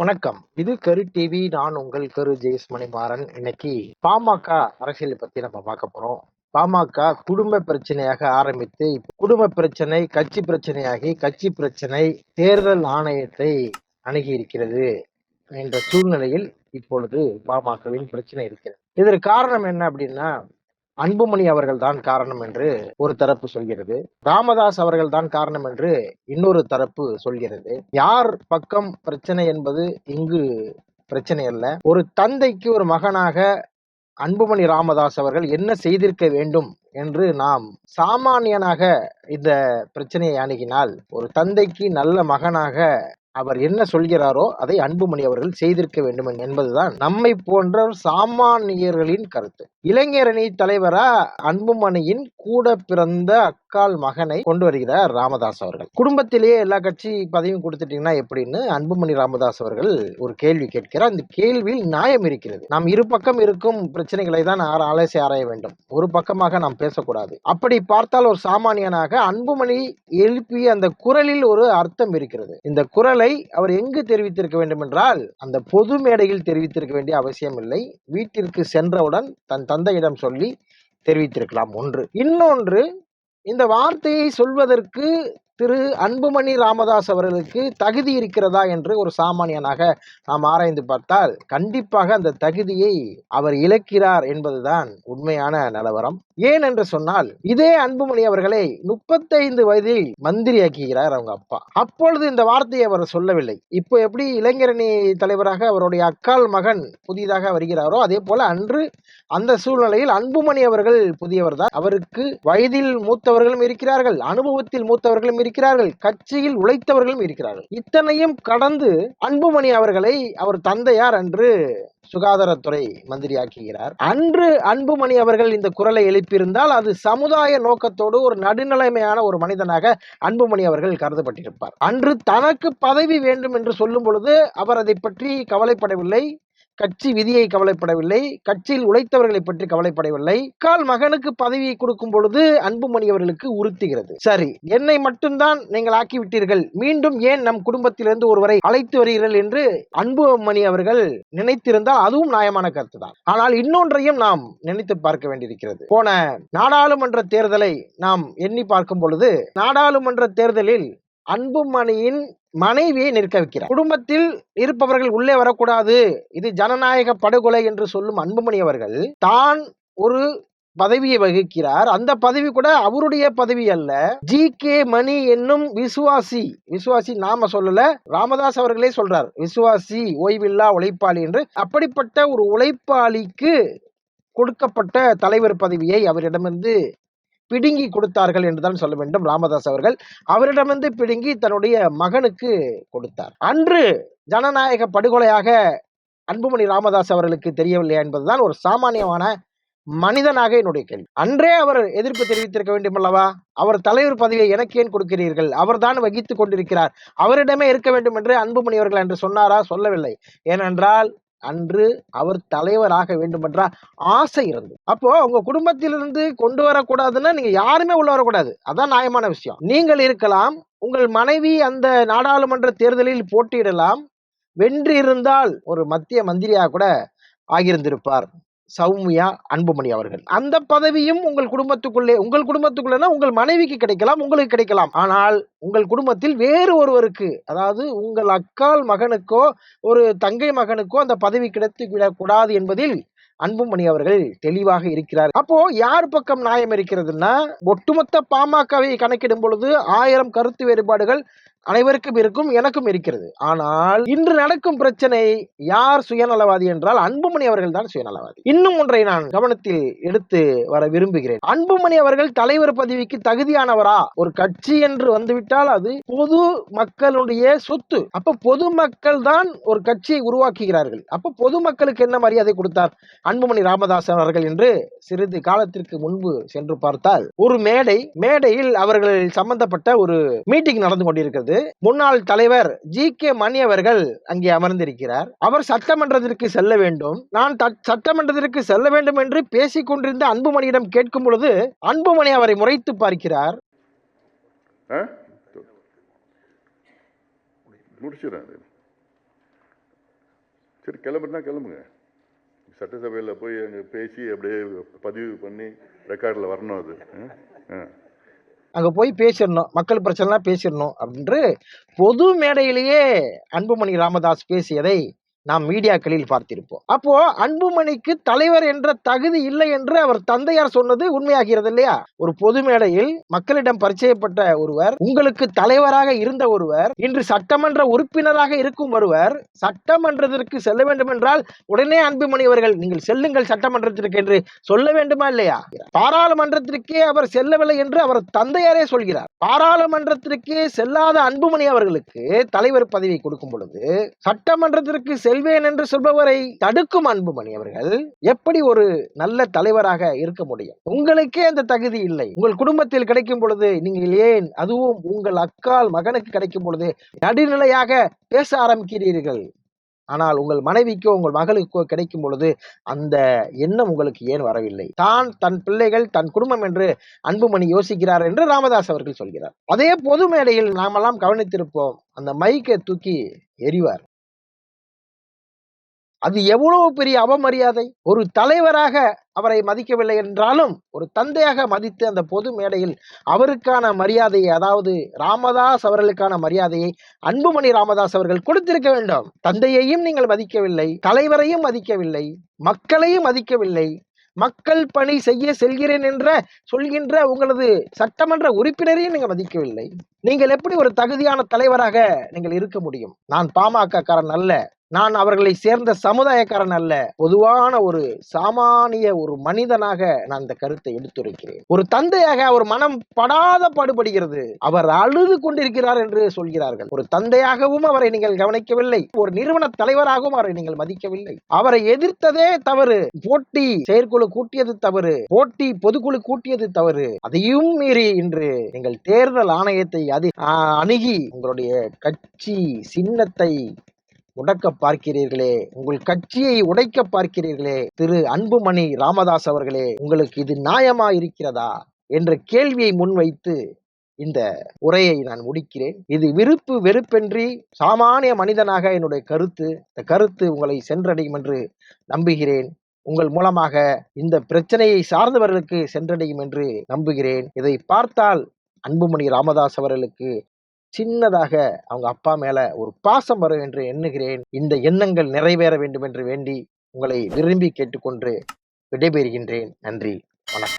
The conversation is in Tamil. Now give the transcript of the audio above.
வணக்கம். இது கரு டிவி நான் உங்கள் கரு ஜெயஸ் மணிமாறன் இன்னைக்கு பாமக அரசியல் பத்தி நம்ம பார்க்க போறோம். பாமக குடும்ப பிரச்சனையாக ஆரம்பித்து குடும்ப பிரச்சனை கட்சி பிரச்சனையாகி கட்சி பிரச்சனை தேர்தல் ஆணையத்தை அணுகி இருக்கிறது என்ற சூழ்நிலையில் இப்பொழுது பாமகவின் பிரச்சனை இருக்கிறது. இதற்கு காரணம் என்ன அப்படின்னா அன்புமணி அவர்கள் தான் காரணம் என்று ஒரு தரப்பு சொல்கிறது. ராமதாஸ் அவர்கள் தான் காரணம் என்று இன்னொரு தரப்பு சொல்கிறது. யார் பக்கம் பிரச்சனை என்பது இங்கு பிரச்சனை அல்ல. ஒரு தந்தைக்கு ஒரு மகனாக அன்புமணி ராமதாஸ் அவர்கள் என்ன செய்திருக்க வேண்டும் என்று நாம் சாமானியனாக இந்த பிரச்சனையை அணுகினால் ஒரு தந்தைக்கு நல்ல மகனாக அவர் என்ன சொல்கிறாரோ அதை அன்புமணி அவர்கள் செய்திருக்க வேண்டும் என்பதுதான் நம்மை போன்ற சாமானியர்களின் கருத்து. இளைஞரணி தலைவரா அன்புமணியின் கூட பிறந்த முக்கால் மகனை கொண்டு வருகிறார் ராமதாஸ் அவர்கள். குடும்பத்திலேயே எல்லா கட்சி பதவியும் கொடுத்துட்டீங்கன்னா எப்படின்னு அன்புமணி ராமதாஸ் அவர்கள் ஒரு கேள்வி கேட்கிறார். அந்த கேள்வியில் நியாயம் இருக்கிறது. நாம் இரு பக்கம் இருக்கும் பிரச்சனைகளை தான் ஆலோசி ஆராய வேண்டும். ஒரு பக்கமாக நாம் பேசக்கூடாது. அப்படி பார்த்தால் ஒரு சாமானியனாக அன்புமணி எழுப்பிய அந்த குரலில் ஒரு அர்த்தம் இருக்கிறது. இந்த குரலை அவர் எங்கு தெரிவித்திருக்க வேண்டும் என்றால் அந்த பொது மேடையில் தெரிவித்திருக்க வேண்டிய அவசியம் இல்லை. வீட்டிற்கு சென்றவுடன் தன் தந்தையிடம் சொல்லி தெரிவித்திருக்கலாம். ஒன்று. இன்னொன்று இந்த வார்த்தையை சொல்வதற்கு திரு அன்புமணி ராமதாஸ் அவர்களுக்கு தகுதி இருக்கிறதா என்று ஒரு சாமானியனாக நாம் ஆராய்ந்து பார்த்தால் கண்டிப்பாக அந்த தகுதியை அவர் இழக்கிறார் என்பதுதான் உண்மையான நிலவரம். ஏன் என்று சொன்னால் இதே அன்புமணி அவர்களை முப்பத்தைந்து வயதில் மந்திரியாக்குகிறார் அவங்க அப்பா. அப்பொழுது இந்த வார்த்தையை அவர் சொல்லவில்லை. இப்போ எப்படி இளைஞரணி தலைவராக அவருடைய அக்கால் மகன் புதிதாக வருகிறாரோ அதே போல அன்று அந்த சூழ்நிலையில் அன்புமணி அவர்கள் புதியவர் தான் அவருக்கு வயதில் மூத்தவர்களும் இருக்கிறார்கள் அனுபவத்தில் மூத்தவர்களும் இருக்கிறார்கள். கட்சியில் உழைத்தவர்களும் இருக்கிறார்கள். இத்தனையும் கடந்து அன்புமணி அவர்களை அவர் தந்தையார் அன்று சுகாதாரத்துறை மந்திரியாக்குகிறார். அன்று அன்புமணி அவர்கள் இந்த குரலை எழுப்பியிருந்தால் அது சமுதாய நோக்கத்தோடு ஒரு நடுநிலைமையான ஒரு மனிதனாக அன்புமணி அவர்கள் கருதப்பட்டிருப்பார். அன்று தனக்கு பதவி வேண்டும் என்று சொல்லும் பொழுது அவர் அதை பற்றி கவலைப்படவில்லை. கட்சி விதியை கவலைப்படவில்லை கட்சியில் உழைத்தவர்களை பற்றி கவலைப்படவில்லை. கால் மகனுக்கு பதவியை கொடுக்கும் பொழுது அன்புமணி அவர்களுக்கு உறுத்துகிறது. சரி என்னை மட்டும்தான் நீங்கள் ஆக்கிவிட்டீர்கள். மீண்டும் ஏன் நம் குடும்பத்திலிருந்து ஒருவரை அழைத்து வருகிறீர்கள் என்று அன்புமணி அவர்கள் நினைத்திருந்தால் அதுவும் நியாயமான கருத்து தான் ஆனால் இன்னொன்றையும் நாம் நினைத்து பார்க்க வேண்டியிருக்கிறது. போன நாடாளுமன்ற தேர்தலை நாம் எண்ணி பார்க்கும் பொழுது நாடாளுமன்ற தேர்தலில் அன்புமணியின் மனைவியை நிற்க வைக்கிறார். குடும்பத்தில் இருப்பவர்கள் உள்ளே வரக்கூடாது. இது ஜனநாயக படுகொலை என்று சொல்லும் அன்புமணி அவர்கள் தான் ஒரு பதவியை வகிக்கிறார். அந்த பதவி கூட அவருடைய பதவி அல்ல. ஜி. கே. மணி என்னும் விசுவாசி விசுவாசி நாம சொல்லல ராமதாஸ் அவர்களே சொல்றார். விசுவாசி ஓய்வில்லா உழைப்பாளி என்று. அப்படிப்பட்ட ஒரு உழைப்பாளிக்கு கொடுக்கப்பட்ட தலைவர் பதவியை அவரிடமிருந்து பிடுங்கி கொடுத்தார்கள் என்றுதான் சொல்ல வேண்டும். ராமதாஸ் அவர்கள் அவரிடமிருந்து பிடுங்கி தன்னுடைய மகனுக்கு கொடுத்தார். அன்று ஜனநாயக படுகொலையாக அன்புமணி ராமதாஸ் அவர்களுக்கு தெரியவில்லையா என்பதுதான் ஒரு சாமானியமான மனிதனாக என்னுடைய கேள்வி. அன்றே அவர் எதிர்ப்பு தெரிவித்திருக்க வேண்டும் அல்லவா? அவர் தலைவர் பதவியை எனக்கு ஏன் கொடுக்கிறீர்கள்? அவர்தான் வகித்துக் கொண்டிருக்கிறார். அவரிடமே இருக்க வேண்டும் என்று அன்புமணி அவர்கள் என்று சொன்னாரா? சொல்லவில்லை. ஏனென்றால் அன்று அவர் தலைவராக வேண்டுமென்ற ஆசை இருந்தது. அப்போ உங்க குடும்பத்திலிருந்து கொண்டு வரக்கூடாதுன்னா நீங்க யாருமே உள்ள வரக்கூடாது. அதான் நியாயமான விஷயம். நீங்கள் இருக்கலாம் உங்கள் மனைவி அந்த நாடாளுமன்ற தேர்தலில் போட்டியிடலாம். வென்று இருந்தால் ஒரு மத்திய மந்திரியாக கூட ஆகியிருந்திருப்பார். சௌமியா அன்புமணி அவர்கள். அந்த பதவியும் உங்கள் குடும்பத்துக்குள்ளே உங்கள் குடும்பத்துக்குள்ளேனா உங்கள் மனைவிக்கு கிடைக்கலாம் உங்களுக்கு கிடைக்கலாம். ஆனால் உங்கள் குடும்பத்தில் வேறு ஒருவருக்கு அதாவது உங்கள் அக்கால் மகனுக்கோ ஒரு தங்கை மகனுக்கோ அந்த பதவி கிடைத்து விடக்கூடாது என்பதில் அன்புமணி அவர்கள் தெளிவாக இருக்கிறார். அப்போ யார் பக்கம் நியாயம் இருக்கிறதுன்னா ஒட்டுமொத்த பாமகவை கணக்கிடும் பொழுது ஆயிரம் கருத்து வேறுபாடுகள் அனைவருக்கும் இருக்கும் எனக்கும் இருக்கிறது. ஆனால் இன்று நடக்கும் பிரச்சனை யார் சுயநலவாதி என்றால் அன்புமணி அவர்கள் தான் சுயநலவாதி. இன்னும் ஒன்றை நான் கவனத்தில் எடுத்து வர விரும்புகிறேன். அன்புமணி அவர்கள் தலைவர் பதவிக்கு தகுதியானவரா? ஒரு கட்சி என்று வந்துவிட்டால் அது பொது மக்களுடைய சொத்து. அப்ப பொதுமக்கள் தான் ஒரு கட்சியை உருவாக்குகிறார்கள். அப்ப பொதுமக்களுக்கு என்ன மரியாதை கொடுத்தார் அன்புமணி ராமதாஸ் அவர்கள் என்று சிறிது காலத்திற்கு முன்பு சென்று பார்த்தால் ஒரு மேடை மேடையில் அவர்கள் சம்பந்தப்பட்ட ஒரு மீட்டிங் நடந்து கொண்டிருக்கிறது. முன்னாள் தலைவர் ஜி கே மணி அவர்கள் அங்கே அமர்ந்திருக்கிறார். அவர் சட்டமன்றத்திற்கு செல்ல வேண்டும். நான் சட்டமன்றத்திற்கு செல்ல வேண்டும் என்று பேசிக் கொண்டிருந்த அன்புமணியிடம் கேட்கும் பொழுது அன்புமணி அவரை முறைத்து பார்க்கிறார். ஆ? முடிச்சிடறேன் சரி கிளம்புனா கிளம்புங்க. சட்டசபையில் போய் அங்கே பேசி அப்படியே பதிவு பண்ணி ரெக்கார்டில் வரணும் அது. ஆ? அங்கே போய் பேசிடணும். மக்கள் பிரச்சனைலாம் பேசிடணும். அப்படின்று பொது மேடையிலேயே அன்புமணி ராமதாஸ் பேசியதை நாம் மீடியாக்களில் பார்த்திருப்போம். அப்போ அன்புமணிக்கு தலைவர் என்ற தகுதி இல்லை என்று அவர் தந்தையார் சொன்னது உண்மையாகிறது இல்லையா? ஒரு பொது மேடையில் மக்களிடம் பரிச்சயப்பட்ட ஒருவர் உங்களுக்கு தலைவராக இருந்த ஒருவர் இன்று சட்டமன்ற உறுப்பினராக இருக்கும் ஒருவர் சட்டமன்றத்திற்கு செல்ல வேண்டும் என்றால் உடனே அன்புமணி அவர்கள் நீங்கள் செல்லுங்கள் சட்டமன்றத்திற்கு என்று சொல்ல வேண்டுமா இல்லையா? பாராளுமன்றத்திற்கே அவர் செல்லவில்லை என்று அவர் தந்தையாரே சொல்கிறார். பாராளுமன்றத்திற்கே செல்லாத அன்புமணி அவர்களுக்கு தலைவர் பதவி கொடுக்கும் பொழுது சட்டமன்றத்திற்கு செல்வேன் என்று சொல்பவரை தடுக்கும் அன்புமணி அவர்கள். எப்படி ஒரு நல்ல தலைவராக இருக்க முடியும்? உங்களுக்கே அந்த தகுதி இல்லை. உங்கள் குடும்பத்தில் கிடைக்கும் பொழுது நீங்கள் ஏன் அதுவும் உங்கள் அக்கால் மகனுக்கு கிடைக்கும் பொழுது நடுநிலையாக பேச ஆரம்பிக்கிறீர்கள்? ஆனால் உங்கள் மனைவிக்கோ உங்கள் மகளுக்கோ கிடைக்கும் பொழுது அந்த எண்ணம் உங்களுக்கு ஏன் வரவில்லை? தான் தன் பிள்ளைகள் தன் குடும்பம் என்று அன்புமணி யோசிக்கிறார் என்று ராமதாஸ் அவர்கள் சொல்கிறார். அதே பொது மேடையில் நாமெல்லாம் கவனித்திருப்போம். அந்த மைக்கை தூக்கி எறிவார். அது எவ்வளவு பெரிய அவமரியாதை? ஒரு தலைவராக அவரை மதிக்கவில்லை என்றாலும் ஒரு தந்தையாக மதித்து அந்த பொது மேடையில் அவருக்கான மரியாதையை அதாவது ராமதாஸ் அவர்களுக்கான மரியாதையை அன்புமணி ராமதாஸ் அவர்கள் கொடுத்திருக்க வேண்டும். தந்தையையும் நீங்கள் மதிக்கவில்லை தலைவரையும் மதிக்கவில்லை மக்களையும் மதிக்கவில்லை மக்கள் பணி செய்ய செல்கிறேன் என்ற சொல்கின்ற உங்களது சட்டமன்ற உறுப்பினரையும் நீங்கள் மதிக்கவில்லை. நீங்கள் எப்படி ஒரு தகுதியான தலைவராக நீங்கள் இருக்க முடியும்? நான் பாமக காரன் அல்ல. நான் அவர்களை சேர்ந்த சமுதாயக்காரன் அல்ல. பொதுவான ஒரு சாமானிய ஒரு மனிதனாக நான் இந்த கருத்தை எடுத்துரைக்கிறேன். ஒரு தந்தையாக அவர் மனம் படாத பாடுபடுகிறது. அவர் அழுது கொண்டிருக்கிறார் என்று சொல்கிறார்கள். ஒரு தந்தையாகவும் அவரை நீங்கள் கவனிக்கவில்லை. ஒரு நிறுவன தலைவராகவும் அவரை நீங்கள் மதிக்கவில்லை. அவரை எதிர்த்ததே தவறு. போட்டி செயற்குழு கூட்டியது தவறு. போட்டி பொதுக்குழு கூட்டியது தவறு. அதையும் மீறி இன்று நீங்கள் தேர்தல் ஆணையத்தை அது அணுகி உங்களுடைய கட்சி சின்னத்தை உடக்க பார்க்கிறீர்களே. உங்கள் கட்சியை உடைக்க பார்க்கிறீர்களே. திரு அன்புமணி ராமதாஸ் அவர்களே உங்களுக்கு இது நியாயமா இருக்கிறதா? என்ற கேள்வியை முன்வைத்து இந்த உரையை நான் முடிக்கிறேன். இது விருப்பு வெறுப்பின்றி சாமானிய மனிதனாக என்னுடைய கருத்து. இந்த கருத்து உங்களை சென்றடையும் என்று நம்புகிறேன். உங்கள் மூலமாக இந்த பிரச்சனையை சார்ந்தவர்களுக்கு சென்றடையும் என்று நம்புகிறேன். இதை பார்த்தால் அன்புமணி ராமதாஸ் அவர்களுக்கு சின்னதாக அவங்க அப்பா மேல ஒரு பாசம் வரும் என்று எண்ணுகிறேன். இந்த எண்ணங்கள் நிறைவேற வேண்டும் என்று வேண்டி உங்களை விரும்பி கேட்டுக்கொண்டு விடைபெறுகின்றேன். நன்றி. வணக்கம்.